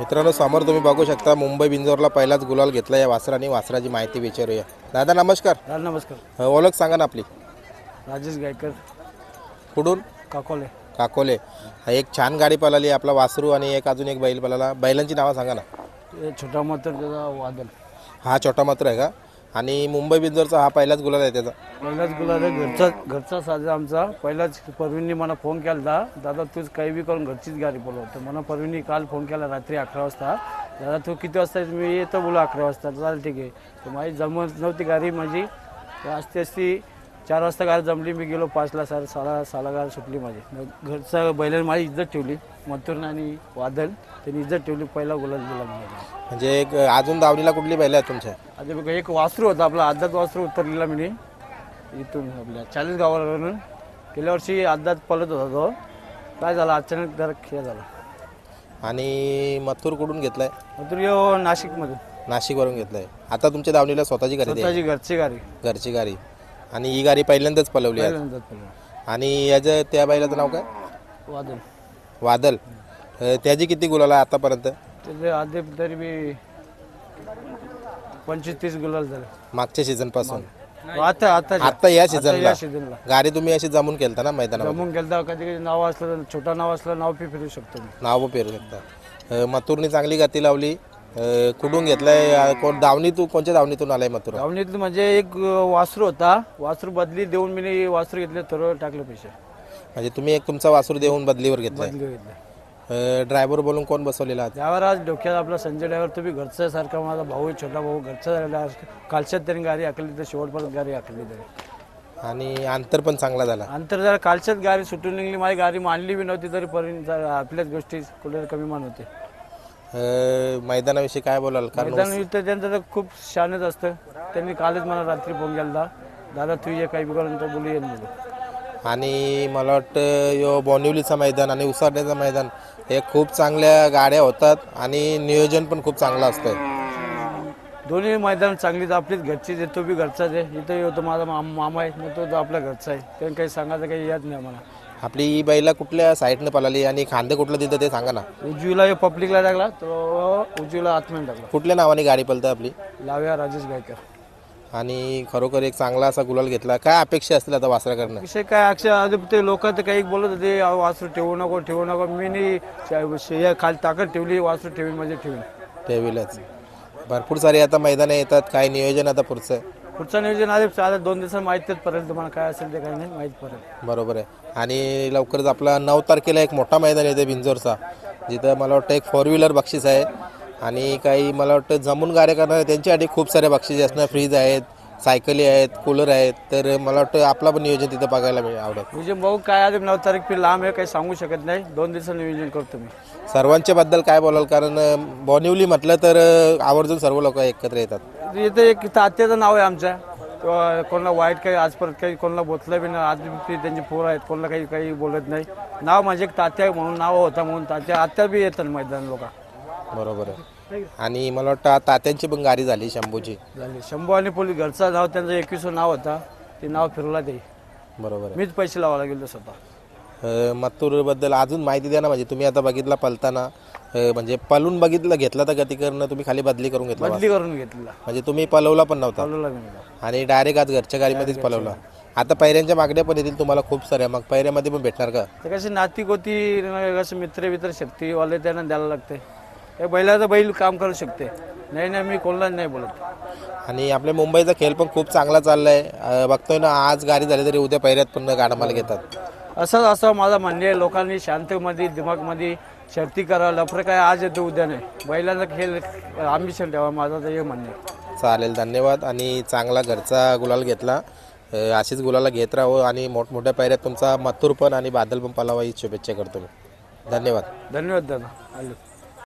मित्रांनो समोर तुम्ही बघू शकता मुंबई बिंजोरला पहिलाच गुलाल घेतला या वासराने वासराची माहिती विचारूया. दादा नमस्कार. दादा नमस्कार. अ, ओळख सांगा ना आपली. राजेश गायकर. कुठून? काकोले. काकोले. हा एक छान गाडी पळाली आपला वासरू आणि एक अजून एक बैल पळाला. बैलांची नावं सांगा ना. हे छोटा मात्र त्याचा वादल हा छोटा मात्र आहे का? आणि मुंबई बिंजोरचा हा पहिलाच गुलाल आहे त्याचा. पहिलाच गुलाब घरचा घरचा साजा आमचा. पहिलाच परवीननी मला फोन केला होता दादा तूच काही बी करून घरचीच गाडी बोलवतो. मला परवीननी काल फोन केला रात्री अकरा वाजता. दादा तू किती वाजता मी येतो बोला अकरा वाजता. चालेल ठीक आहे. तर माझी जमत नव्हती गाडी माझी. तर असती असती चार वाजता गाडी जमली. मी गेलो पाचला साडे साला साला गाडी सुटली माझी. मग घरचा बैलाने माझी इज्जत ठेवली. मथुरन आणि वादल त्यांनी इज्जत ठेवली पहिला गुलाब दिला म्हणजे एक अजून दावणीला कुठली बैल आहे तुमच्या? आता बघा एक वासरू होता आपला आद्यात वासरू उतरलेला मी इथून आपल्या चाळीस गावावरून. गेल्या वर्षी आद्यात पळत होता तो. काय झालं? अचानक जरा खेळ झाला. आणि मथुर कुठून घेतलाय? मग तू यो नाशिकमधून. नाशिकवरून घेतलाय. आता तुमच्या दावणीला स्वतःची आहे स्वतःची घरची गाडी. घरची गाडी. आणि ही गाडी पहिल्यांदाच पलवली आहे. पहिल्यांदाच पळवली. आणि याचं त्या बैलाचं नाव काय? वादळ वादल. अ, त्याची किती गुलाल आहे आतापर्यंत? त्याचे आधी तरी बी पंचवीस तीस गुलाल झाले मागच्या सीझनपासून. आता आता आता या सीझनला सीझनला गाडी तुम्ही अशी जमून केलता ना मैदानावर जमून गेलता कधी कधी नाव असलं तर छोटा नाव असलं नाव पी फिरू शकतो मी. नाव पेरू शकता. अ, मथुरनी चांगली गती लावली. अ, कुठून घेतलाय? अ, कोण दावणी तू कोणत्या दावणीतून आलाय मथुर? धावणीत म्हणजे एक वासरू होता. वासरू बदली देऊन मी वासरू घेतले थोडं टाकले पैसे. म्हणजे तुम्ही एक तुमचा वासूर देऊन बदलीवर घेतलाय. बदली घेतले ड्रायव्हर बोलून कोण बसवलेला? त्यावर आज डोक्यात आपला संजय ड्रायव्हर तुम्ही घरचा सारखा माझा भाऊ आहे, छोटा भाऊ घरचा झालेला कालच्यात त्यांनी गाडी आखली तर शेवटपर्यंत गाडी आखली तरी. आणि अंतर पण चांगला झाला. अंतर जरा कालच्यात गाडी सुटून निघली माझी गाडी मांडली बी नव्हती तरी पर्यंत जरा आपल्याच गोष्टी कुठे कमी मान होते. अ, मैदानाविषयी काय बोलाल? कारण मैदान युद्ध त्यांचं तर खूप शानच असतं. त्यांनी कालच मला रात्री फोन केला दादा तू ये काही बी करून तर बोलू येईल म्हणून. आणि मला वाटतं यो बोनिवलीचं मैदान आणि उसाड्याचं मैदान हे खूप चांगल्या गाड्या होतात आणि नियोजन पण खूप चांगलं असतं दोन्ही मैदान चांगलीच आपलीच घरचीच आहे तो बी घरचाच आहे. इथं येतो माझा माम- मामा आहे मग तो तो आपला घरचा आहे. त्यांनी काही सांगायचं काही येत नाही आम्हाला. आपली ही बैला कुठल्या साईडनं पळाली आणि खांदे कुठलं तिथं ते सांगा ना. उजवीला हे पब्लिकला टाकला तो उजवीला आतमध्ये टाकला. कुठल्या नावाने गाडी पळतं आपली? लाव्या राजेश गायकर. आणि खरोखर एक चांगला असा गुलाल घेतला. काय अपेक्षा असतील आता वासराकडनं? विषय काय अक्षय आधी ते लोक तर काही बोलत होते अहो, वासरू ठेवू नको ठेवू नको. मी नी श- खाली ताकद ठेवली वासरू ठेवी म्हणजे ठेवली ठेवीलच. भरपूर सारे आता मैदानं येतात काय नियोजन आता पुढचं? पुढचं नियोजन आधी आता दोन दिवसात माहितीच पडेल तुम्हाला काय असेल ते काही नाही माहीत पडेल बरोबर आहे. आणि लवकरच आपला नऊ तारखेला एक मोठा मैदान येते बिंजोरचा जिथं मला वाटतं एक फोर व्हीलर बक्षीस आहे. आणि काही मला वाटतं जमून गाड्या करणार त्यांच्यासाठी खूप सारे बक्षीस असणार. फ्रीज आहेत सायकली आहेत कूलर आहेत. तर मला वाटतं आपला पण नियोजन तिथं बघायला मिळेल आवडत नियोजन भाऊ काय आधी नऊ तारीख फी लांब आहे काही सांगू शकत नाही. दोन दिवसात नियोजन करतो मी सर्वांच्या बद्दल काय बोलाल? कारण बोनिवली म्हटलं तर आवर्जून सर्व लोक एकत्र येतात. इथं एक तात्याचं नाव आहे आमच्या. किंवा कोणाला वाईट काही आजपर्यंत काही कोणाला बोचलं बी नाही. आज त्यांची पोरं आहेत कोणाला काही काही बोलत नाही. नाव माझे एक तात्या म्हणून नाव होता म्हणून तात्या. आत्या बी येतात मैदान लोक बरोबर आहे. आणि मला वाटतं आता तात्यांची पण गाडी झाली शंभूची. झाले. शंभू आणि पोलीस घरचं नाव त्यांचं एकवीसवं नाव होता. ते नाव फिरला ते. बरोबर आहे. मीच पैसे लावायला गेलो स्वतः. अ, मथुरबद्दल अजून माहिती द्या ना म्हणजे तुम्ही आता बघितला पलताना. अ, म्हणजे पलून बघितलं घेतला तर गती करणं तुम्ही खाली बदली करून घेतला बदली करून घेतलेला म्हणजे तुम्ही पलवला पण नव्हता. चालवला मी मला. आणि डायरेक्ट आज घरच्या गाडीमध्येच पलवला. आता पैऱ्यांच्या मागण्या पण येतील तुम्हाला खूप साऱ्या. मग पैऱ्यामध्ये पण भेटणार का? ते कसे नाती गोती कसं मित्र मित्र शक्तीवाले त्यांना द्यायला लागते. हे बैलाचं बैल काम करू शकते. नाही नाही मी कोणाला नाही बोलत. आणि आपल्या मुंबईचा खेळ पण खूप चांगला चाललाय. अ, बघतोय ना आज गाडी झाली तरी उद्या पैऱ्यात पण गाडा मला घेतात. असंच असं माझं म्हणणे आहे लोकांनी शांतमध्ये दिमागमध्ये शर्ती करा लफरं काय आज येतो उद्या नाही. बैलाचा खेळ आम्बिशन ठेवा माझं तर हे म्हणणे आहे. चालेल धन्यवाद. आणि चांगला घरचा गुलाल घेतला. अ, अशीच गुलाला घेत राहो. आणि मोठमोठ्या पैऱ्यात तुमचा मथुर पण आणि बादल पण पलावा ही शुभेच्छा करतो मी. धन्यवाद. धन्यवाद दादा. आलो.